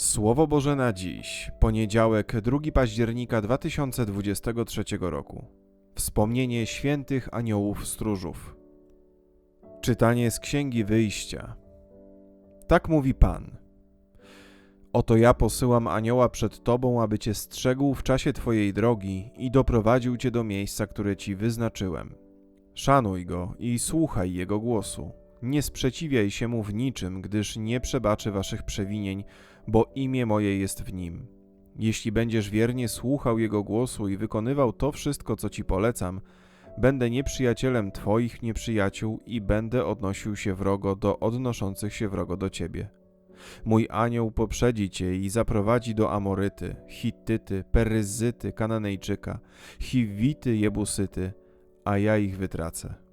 Słowo Boże na dziś, poniedziałek, 2 października 2023 roku. Wspomnienie świętych aniołów stróżów. Czytanie z Księgi Wyjścia. Tak mówi Pan. Oto ja posyłam anioła przed Tobą, aby Cię strzegł w czasie Twojej drogi i doprowadził Cię do miejsca, które Ci wyznaczyłem. Szanuj go i słuchaj jego głosu. Nie sprzeciwiaj się mu w niczym, gdyż nie przebaczy Waszych przewinień, bo imię moje jest w nim. Jeśli będziesz wiernie słuchał jego głosu i wykonywał to wszystko, co ci polecam, będę nieprzyjacielem twoich nieprzyjaciół i będę odnosił się wrogo do odnoszących się wrogo do ciebie. Mój anioł poprzedzi cię i zaprowadzi do Amoryty, Hittyty, Peryzyty, Kananejczyka, Chiwity, Jebusyty, a ja ich wytracę.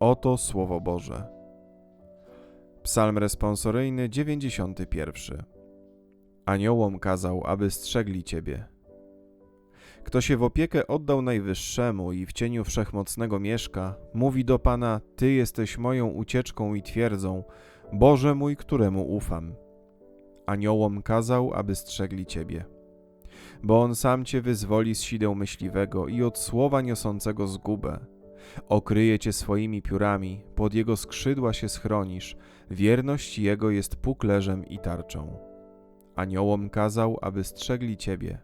Oto słowo Boże. Psalm responsoryjny 91. Aniołom kazał, aby strzegli Ciebie. Kto się w opiekę oddał Najwyższemu i w cieniu Wszechmocnego mieszka, mówi do Pana: Ty jesteś moją ucieczką i twierdzą, Boże mój, któremu ufam. Aniołom kazał, aby strzegli Ciebie. Bo On sam Cię wyzwoli z sideł myśliwego i od słowa niosącego zgubę. Okryje Cię swoimi piórami, pod Jego skrzydła się schronisz, wierność Jego jest puklerzem i tarczą. Aniołom kazał, aby strzegli Ciebie.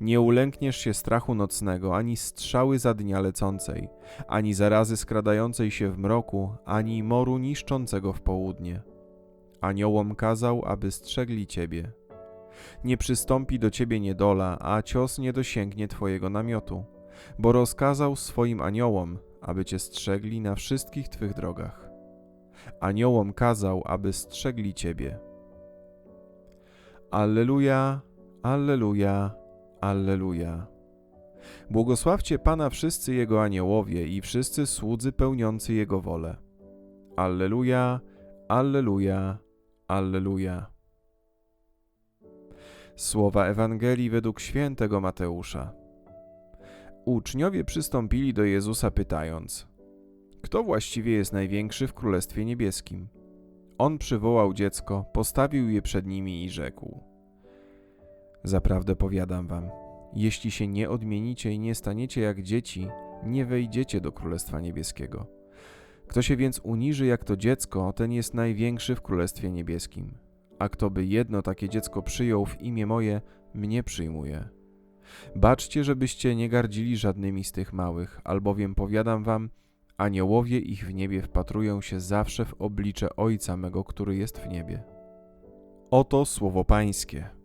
Nie ulękniesz się strachu nocnego, ani strzały za dnia lecącej, ani zarazy skradającej się w mroku, ani moru niszczącego w południe. Aniołom kazał, aby strzegli Ciebie. Nie przystąpi do Ciebie niedola, a cios nie dosięgnie Twojego namiotu, bo rozkazał swoim aniołom, aby Cię strzegli na wszystkich Twych drogach. Aniołom kazał, aby strzegli Ciebie. Alleluja, Alleluja, Alleluja. Błogosławcie Pana wszyscy Jego aniołowie i wszyscy słudzy pełniący Jego wolę. Alleluja, Alleluja, Alleluja. Słowa Ewangelii według świętego Mateusza. Uczniowie przystąpili do Jezusa pytając: Kto właściwie jest największy w Królestwie Niebieskim? On przywołał dziecko, postawił je przed nimi i rzekł: Zaprawdę powiadam wam, jeśli się nie odmienicie i nie staniecie jak dzieci, nie wejdziecie do Królestwa Niebieskiego. Kto się więc uniży jak to dziecko, ten jest największy w Królestwie Niebieskim. A kto by jedno takie dziecko przyjął w imię moje, mnie przyjmuje. Baczcie, żebyście nie gardzili żadnymi z tych małych, albowiem powiadam wam, aniołowie ich w niebie wpatrują się zawsze w oblicze Ojca mego, który jest w niebie. Oto słowo Pańskie.